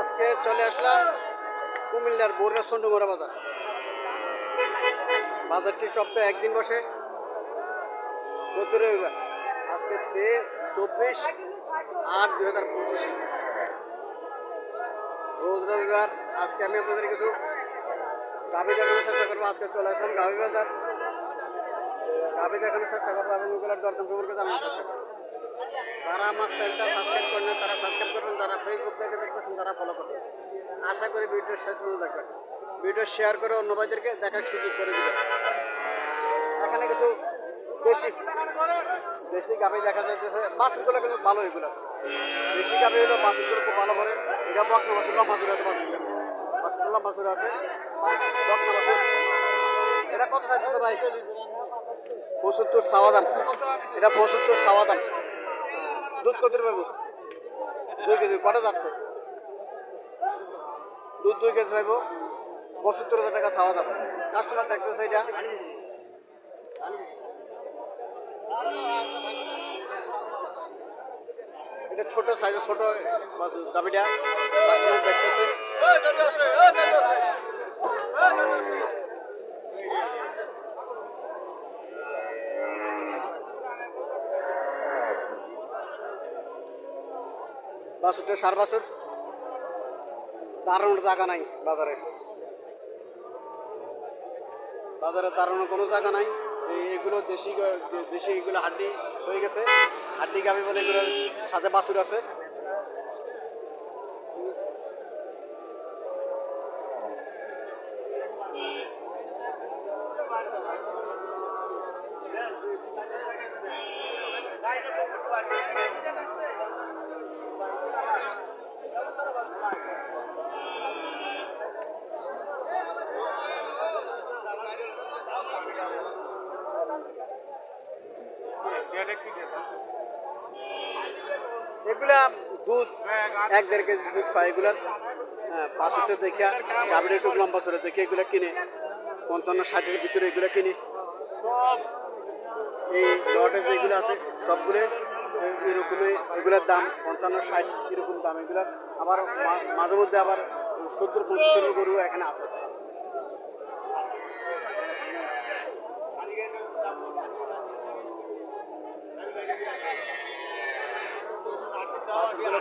আজকে চলে আসলাম কুমিল্লার বরুড়া সন্ডুমরা বাজার। বাজারটি সপ্তাহে একদিন বসে। প্রতি রবিবার। আজকে তে চব্বিশ আট দুই হাজার পঁচিশে। রোজ রবিবার। আজকে আমি আপনাদের কিছু গাভি দেখানোর চেষ্টা করব। আজকে চলে আসলাম গাভি বাজার। গাভি দেখানোর চেষ্টা করব এবং ওগুলোর দরদাম সম্পর্কে জানার চেষ্টা করব। যারা আমার চ্যানেলটা সাবস্ক্রাইব করেন না, তারা সাবস্ক্রাইব করবেন যারা ফেসবুক থেকে দেখতেছেন তারা ফলো করবেন। আশা করি ভিডিও শেষ পর্যন্ত দেখবেন। ভিডিও শেয়ার করে অন্য ভাইদেরকে দেখার সুযোগ করে দেবেন। এখানে কিছু দেশি দেশি গাভি দেখা যাইতেছে। বাসগুলো কিন্তু ভালো এগুলো। দেশি গাভি হলো বাসগুলো খুব ভালো করে। এটা বকনা বাসুর লম্বা আছে বাসগুলো বাসগুলো লম্বা আছে। এটা কত ভাই? পঁচাত্তর সাওয়া দাম। এটা পঁচাত্তর সাওয়া দাম। দুধ কত পাবো দুই কেজি, কটা যাচ্ছে? দুধ দুই কেজি পাইবো। পঁচাত্তর হাজার টাকা খাওয়া দাম। কাস্টমার দেখতেছে এটা। এটা ছোট সাইজের ছোট দাবিটা। বাছুরটা সার বাছুর দাঁড়ানোর জায়গা নাই বাজারে। বাজারে দাঁড়ানোর কোনো জায়গা নাই। এগুলো দেশি দেশি এগুলো হাড্ডি হয়ে গেছে। হাড্ডি গাবি বলে এগুলো সাথে বাছুর আছে। এগুলা দুধ এক দুধ পায় এগুলার হ্যাঁ, পাঁচশোটা দেখে গাভীর একটু লম্বা চলে দেখে এগুলো কিনে পঞ্চান্ন ষাটের ভিতরে এগুলো কিনে। এই আছে সবগুলো এরকমই দাম পঞ্চান্ন ষাট এরকম দাম এগুলার আবার মাঝে মধ্যে আবার সত্তর পঁচাত্তর গরু এখানে আছে।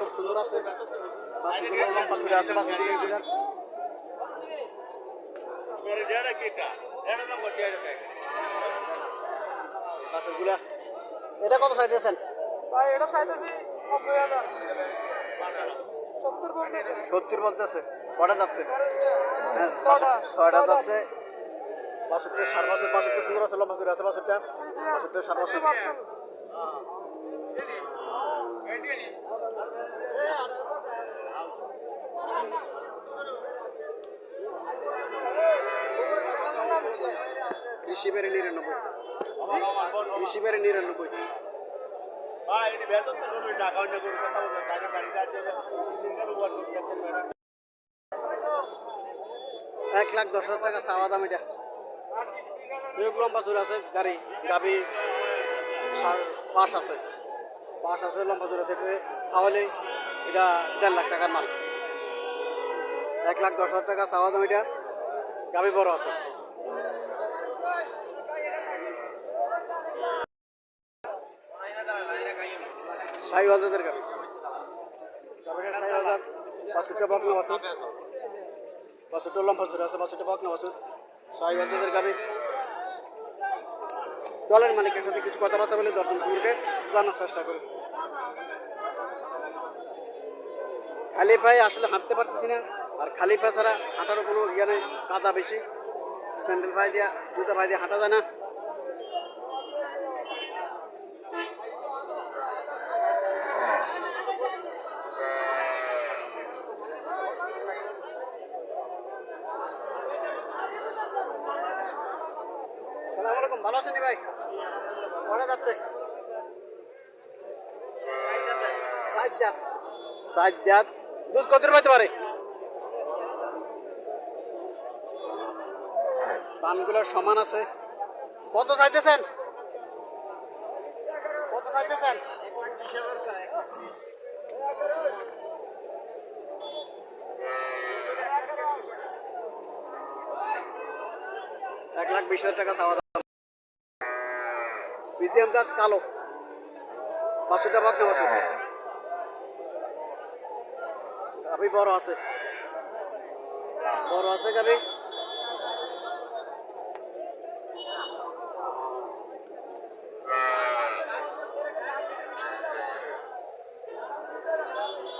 খুব সুন্দর আছে। আছে বাছুরগুলো এটা কত চাইতেছেন ভাই, এটা চাইতেছি নব্বই হাজার। সত্তর বলতেছে কটা যাচ্ছে? হ্যাঁ ছয়টা। যাচ্ছে। বাছুরটা সার বাছুর বাছুরটা সুন্দর আছে লম্বা করে আছে বাছুরটা বাছুরটা সার বাছুর কৃষি বেড়ে নিরানব্বই। কৃষি বেড়ে নিরানব্বই। এক লাখ দশ হাজার টাকা চাওয়া দাম এটা। অনেক লম্বা চুর আছে, গাড়ি গাবি পাশ আছে। পাশ আছে, লম্বা চুর আছে এটাতে খাওয়ালে এটা দেড় লাখ টাকার মাল। এক লাখ দশ হাজার টাকা চাওয়া দাম এটা। গাবি বড় আছে। বকনা বাসুর বাসুরটা লম্বা চলেন মালিকের সাথে কিছু কথাবার্তা বলে, দর্শন কুকুরকে জানার চেষ্টা করি। খালি পায়ে আসলে হাঁটতে পারতেছি না, আর খালি পা ছাড়া হাঁটারও কোনো ইয়ে নেই, কাদা বেশি। স্যান্ডেল পায়ে দিয়া, জুতা পায়ে দিয়ে হাঁটা যায় না। ভালো আছেন ভাই? কটা যাচ্ছে। দুধ কত পাইতে পারে? পানগুলোর সমান আছে। কত চাইতেছেন কত চাইতেছেন এক লাখ বিশ হাজার টাকা চাওয়া বিজিএম জাত কালো বাছুরটা বকনা বাছুর গাভি বড় আছে। বড় আছে গাভি।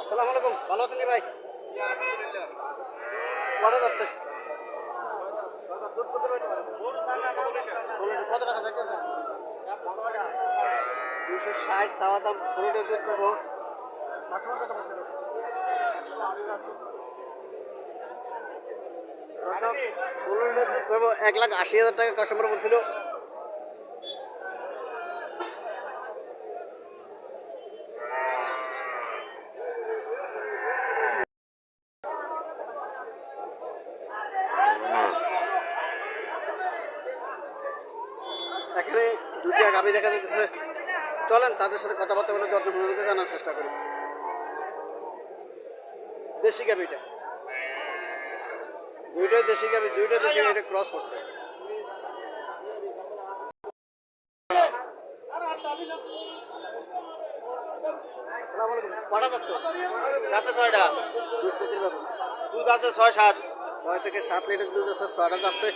আসসালামু আলাইকুম। ভালো আছেন ভাই? কটা যাচ্ছে? কত টাকা। দুশো ষাট চাওয়া দাম ষোলোটা ষোলো লিটার দুধ পাবো এক লাখ আশি হাজার টাকা কাস্টমার বলছিল। এখানে দুটি গাভি দেখা যাচ্ছে চলেন তাদের সাথে কথাবার্তা বলে সম্পর্কে জানার চেষ্টা করি। দেশি গাভিটা দুইটাই দেশি গাভি দুইটা দেশি গাভি ক্রস করছে। কটা যাচ্ছে। আছে ছয়টা। দুধ আছে ছয় সাত। ছয় থেকে সাত লিটার দুধ আছে ছয়টা যাচ্ছে।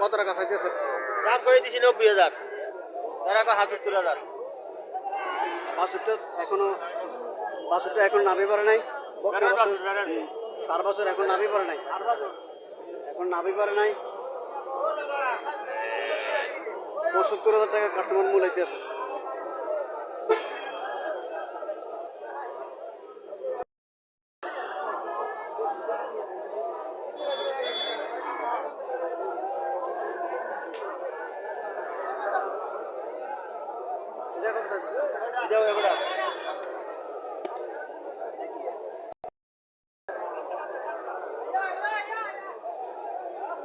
কত টাকা চাইতেছে দাম করে দিছি নব্বই হাজার। তারা এখন হাজার। হাজার বাসুরটা এখনও বাসুরটা এখন নামে পড়ে নাই। বকনা। হুম, সার বছর এখন নামে পড়ে নাই। এখন নামে পড়ে নাই। পঁচাত্তর হাজার টাকা কাস্টমার মূল আছে এটা কত চাইতেছে? এটাও এগুলা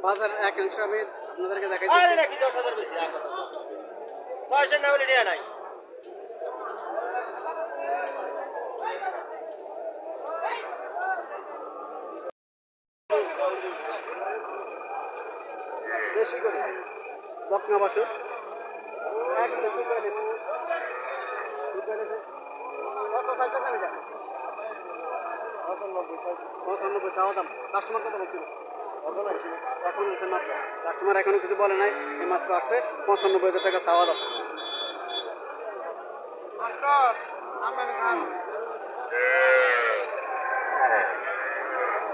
বাজার একাংশ আমি আপনাদেরকে দেখাই দিচ্ছি। দশ হাজার বেশি। ছয়শের না বলে নেওয়া নাই। বেশি করে? বকনা লেছে শুকাই লেছে কত চাইতেছেন এটা কাস্টমার এখন কিছু বলে নাই মাত্র আসছে পঁচানব্বই হাজার টাকা চাওয়া দাম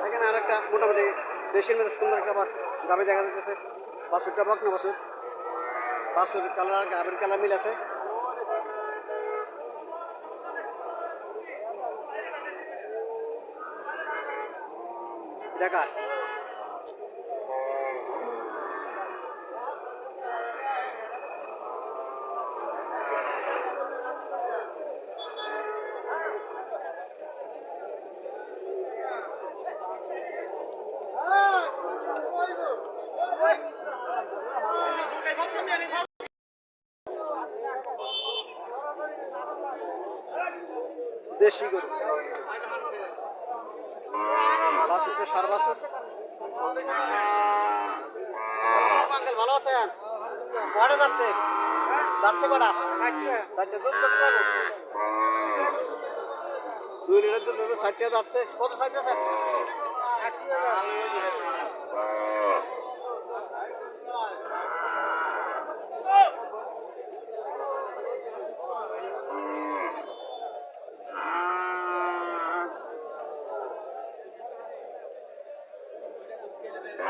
এখানে আর একটা মোটামুটি দেশের মধ্যে সুন্দর একটা বা- গাভি দেখা যাচ্ছে বাছুরটা বক না বাছুর বাছুর কালার, গাভীর কালার মিল আছে। দেখার দেশি গরু। সার ভালো আছেন? কটা যাচ্ছে? যাচ্ছে কটা চারটে দুধ কত পাবো? দুই লিটার দুধ পাবো ষাটটা যাচ্ছে। কত ষাটটা স্যার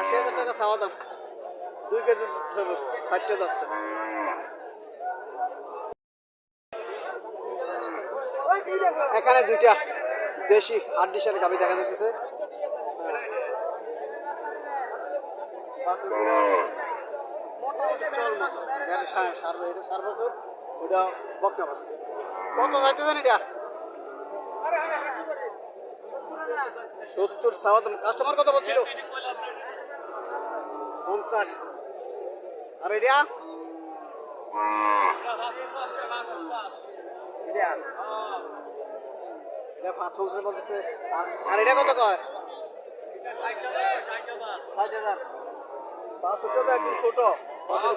আশি হাজার টাকা চাওয়া দাম পাবো ষাটটা যাচ্ছে। এখানে দুইটা দেশি হাড্ডিসার গাভি দেখা যাচ্ছে কত যাইতেছেন এটা? সত্তর সাওয়া কাস্টমার কত বলছিল? পঞ্চাশ। আর এটা এটা পাঁচ পঞ্চাশ বলতেছে আর- এটা কত কয় ষাট হাজার পাঁচ তো একদম ছোট বছর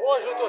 ও সুতো